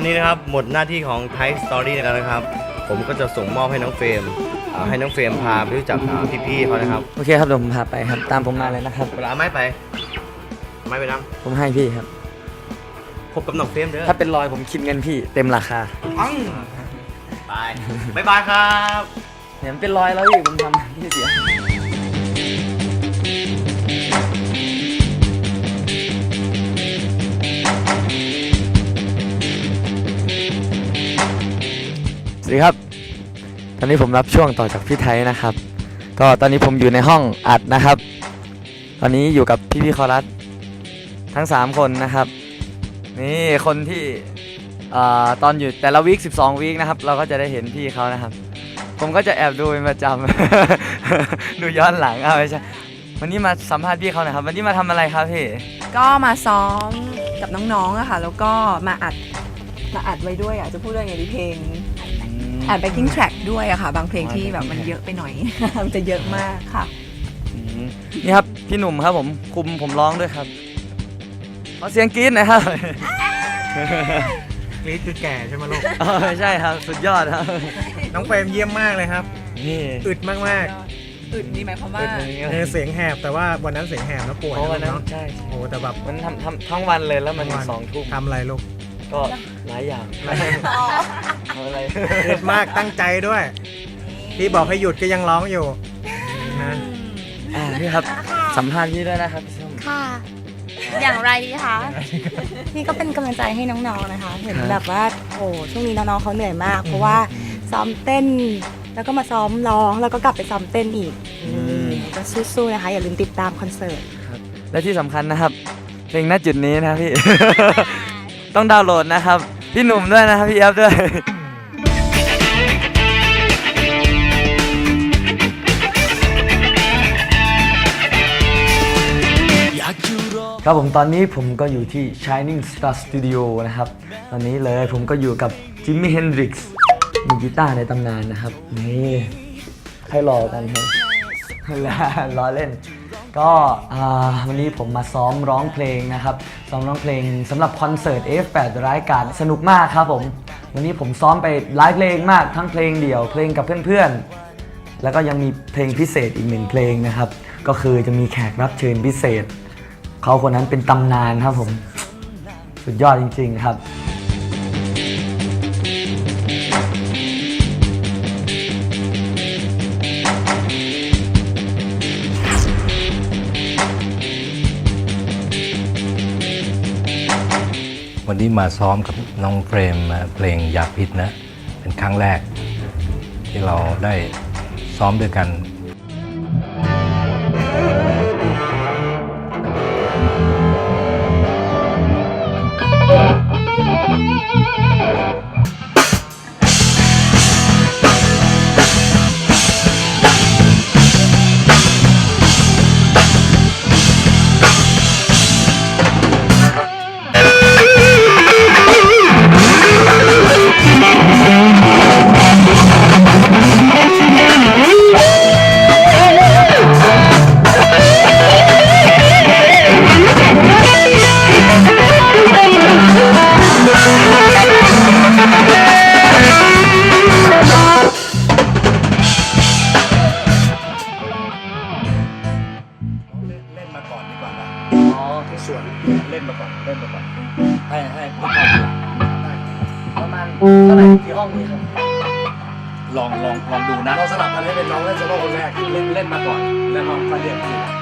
ตอนนี้นะครับหมดหน้าที่ของไท y Story แล้วนะครับ ผมก็จะส่งมอบให้น้องเฟรมอ่าให้น้องเฟรมพาไปรู้จักอ่าพี่ๆเขานะครับโอเคครับเดี๋ยวผมพาไปครับ ตามผมมาเลยนะครับ เวลาเอาไม้ไปเอาไม้ไปน้ผมให้พี่ครับำพบกับน้องเฟรมเด้อถ้าเป็นรอยผมคิดเงินพี่เต็มราคาปังไปบ๊ายบายครับเห็นเป็นรอยแล้วพี่ผมทำพี่เสีย วัสดีครับ ตอนนี้ผมรับช่วงต่อจากพี่ไทยนะครับ ก็ตอนนี้ผมอยู่ในห้องอัดนะครับ ตอนนี้อยู่กับพี่พี่คอรัสทั้ง 3 คนนะครับ นี่คนที่เอ่อตอนอยู่แต่ละวีค12 วีคนะครับ เราก็จะได้เห็นพี่เขานะครับ ผมก็จะแอบดูเป็นประจำ ดูย้อนหลังเอาไม่ใช่วันนี้มาสัมภาษณ์พี่เขาหน่อยครับ วันนี้มาทำอะไรครับพี่ ก็มาซ้อมกับน้องๆอะค่ะ แล้วก็มาอัดมาอัดไว้ด้วยอะจะพูดว่าไงดีเพลง อัด backing track ด้วยอะค่ะ บางเพลงที่แบบมันเยอะไปหน่อย มันจะเยอะมากค่ะ อืมนี่ครับ พี่หนุ่มครับผม คุมผมร้องด้วยครับขอเสียงกรี๊ดหนะครับ กรี๊ดคือแก่ใช่ไหมลูก เออใช่ครับ สุดยอดครับ น้องเฟรมเยี่ยมมากเลยครับ นี่อึดมากอึดนี่หมายความว่า ๆเออเสียงแหบแต่ว่าวันนั้นเสียงแหบแล้วป่วยเพราะวันนะนั้นเนาะใช่ใช่โอ้แต่แบบ มันทำทำทั้งวันเลยแล้วมันทั้งวัน สองทุ่มทำอะไรลูก ก็หลายอย่างทำอะไรอึดมากตั้งใจด้วย พี่บอกให้หยุดก็ยังร้องอยู่นะอ่าพี่ครับสัมภาษณ์พี่ด้วยนะครับพี่ส้ม ค่ะ อย่างไรดีคะ นี่ก็เป็นกำลังใจให้น้องๆนะคะ เห็นครับ แบบว่าโอ้ช่วงนี้น้องๆเขาเหนื่อยมาก เพราะว่าซ้อมเต้น แล้วก็มาซ้อมร้องแล้วก็กลับไปซ้อมเต้นอีกก็สู้ๆนะคะ อย่าลืมติดตามคอนเสิร์ตครับและที่สำคัญนะครับ เพลงณจุดนี้นะครับพี่ ต้องดาวน์โหลดนะครับ พี่หนุ่มด้วยนะครับพี่แอฟด้วย ครับผมตอนนี้ผมก็อยู่ที่ Shining Star Studio นะครับ ตอนนี้เลยผมก็อยู่กับจิมมี่เฮนดริกส์มือกีตาร์ในตำนานนะครับ นี่ ให้รอกันครับล้อเล่น ก็วันนี้ผมมาซ้อมร้องเพลงนะครับ ซ้อมร้องเพลงสำหรับคอนเสิร์ต F8 รายการสนุกมากครับผม วันนี้ผมซ้อมไปหลายเพลงมากทั้งเพลงเดี่ยวเพลงกับเพื่อนๆ แล้วก็ยังมีเพลงพิเศษอีกหนึ่งเพลงนะครับ ก็คือจะมีแขกรับเชิญพิเศษ เขาคนนั้นเป็นตำนานครับผม สุดยอดจริง ๆ ครับ นนี้มาซ้อมกับน้องเฟรมเพลงยาพิษนะ เป็นครั้งแรกที่เราได้ซ้อมด้วยกัน ลองลองลองดูนะเราสลับกันให้เป็นน้องเล่นโซโล่คนแรกเล่นเล่นมาก่อน แล้วลองค่อยเรียกทีหลัง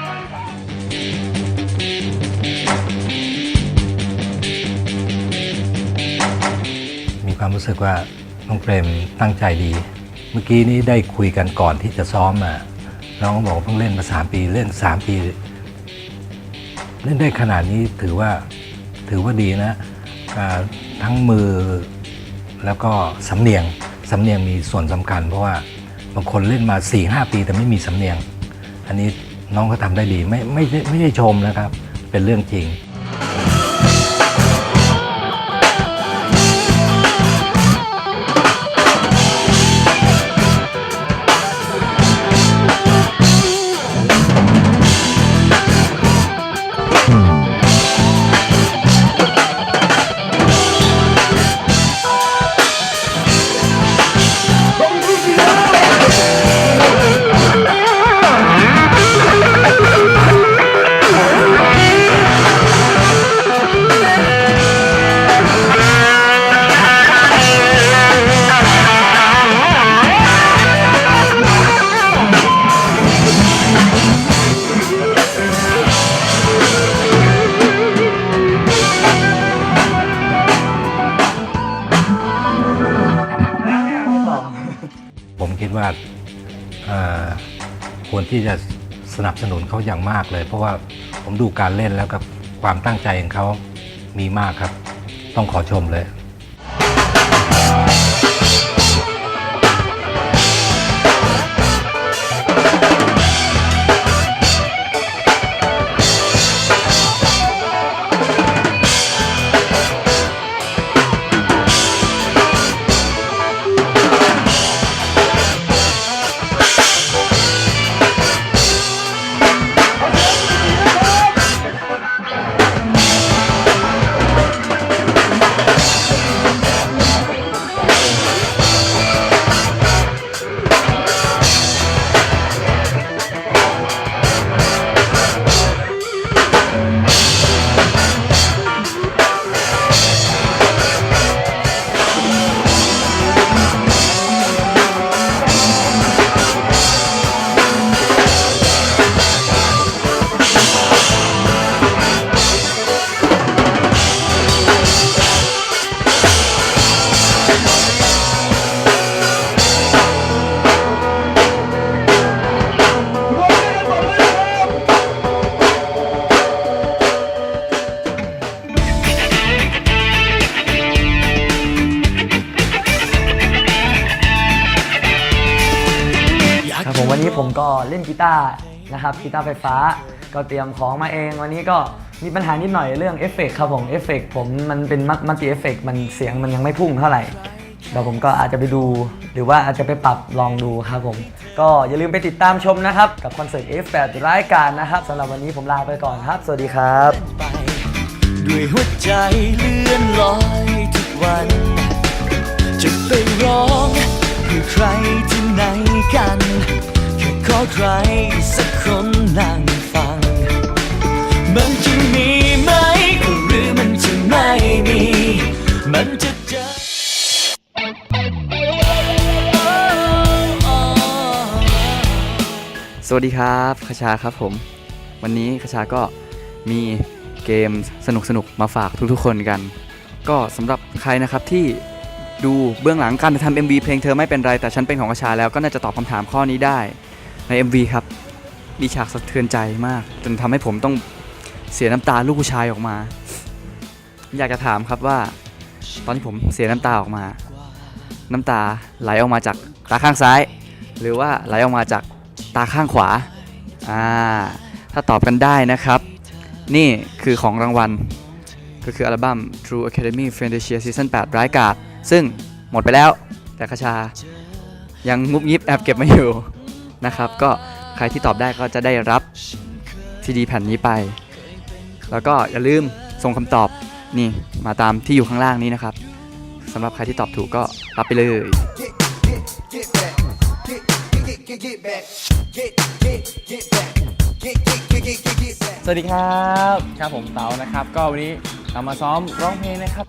มีความรู้สึกว่าน้องเฟรมตั้งใจดี เมื่อกี้นี้ได้คุยกันก่อนที่จะซ้อมมาน้องก็บอกว่าเพิ่งเล่นมาสามปีเล่นสามปี เล่นได้ขนาดนี้ถือว่าถือว่าดีนะอ่าทั้งมือแล้วก็สำเนียง สำเนียงมีส่วนสำคัญ เพราะว่าบางคนเล่นมา4ี่หปีแต่ไม่มีสำเนียง อันนี้น้องก็ทำได้ดีไม่ไม่ไม่ใช่ชมนะครับ เป็นเรื่องจริง ที่จะสนับสนุนเขาอย่างมากเลย เพราะว่าผมดูการเล่นแล้วกับความตั้งใจของเขามีมากครับ ต้องขอชมเลย ล่นกีตาร์นะครับกีตาร์ไฟฟ้าก็เตรียมของมาเอง วันนี้ก็มีปัญหานิดหน่อยเรื่องเอฟเฟกครับผมเอฟเฟกผมมันเป็นมัลติเอฟเฟกมันเสียงมันยังไม่พุ่งเท่าไหร่เดี๋ยวผมก็อาจจะไปดู หรือว่าอาจจะไปปรับลองดูครับผม ก็อย่าลืมไปติดตามชมนะครับ กับคอนเสิร์ต F8 รายการนะครับสำหรับวันนี้ผมลาไปก่อนครับ สวัสดีครับ ด้วยหัวใจเลื่อนลอย อใครสักคนนั่งฟัง มันจะมีไหมหรือมันจะไม่มี มันจะเจอสวัสดีครับคชาครับผม วันนี้คชาก็มีเกมสนุกๆมาฝากทุกๆคนกัน ก็สำหรับใครนะครับที่ดูเบื้องหลังการทำ MV เพลงเธอไม่เป็นไรแต่ฉันเป็นของคชาแล้วก็น่าจะตอบคำถามข้อนี้ได้ ใน MV ครับ มีฉากสะเทือนใจมาก จนทำให้ผมต้องเสียน้ำตาลูกผู้ชายออกมา อยากจะถามครับว่า ตอนที่ผมเสียน้ำตาออกมา น้ำตาไหลออกมาจากตาข้างซ้าย หรือว่าไหลออกมาจากตาข้างขวาอ่าถ้าตอบกันได้นะครับ นี่คือของรางวัล ก็คืออัลบั้ม True Academy Fantasia Season 8 ร้ายกาดซึ่งหมดไปแล้ว แต่คชายังงุบยิบแอบเก็บมาอยู่ นะครับ ก็ใครที่ตอบได้ก็จะได้รับซีดีแผ่นนี้ไป แล้วก็อย่าลืมส่งคำตอบนี่มาตามที่อยู่ข้างล่างนี้นะครับสำหรับใครที่ตอบถูกก็รับไปเลย สวัสดีครับ ครับผมเต๋านะครับ ก็วันนี้เรามาซ้อมร้องเพลงนะครับ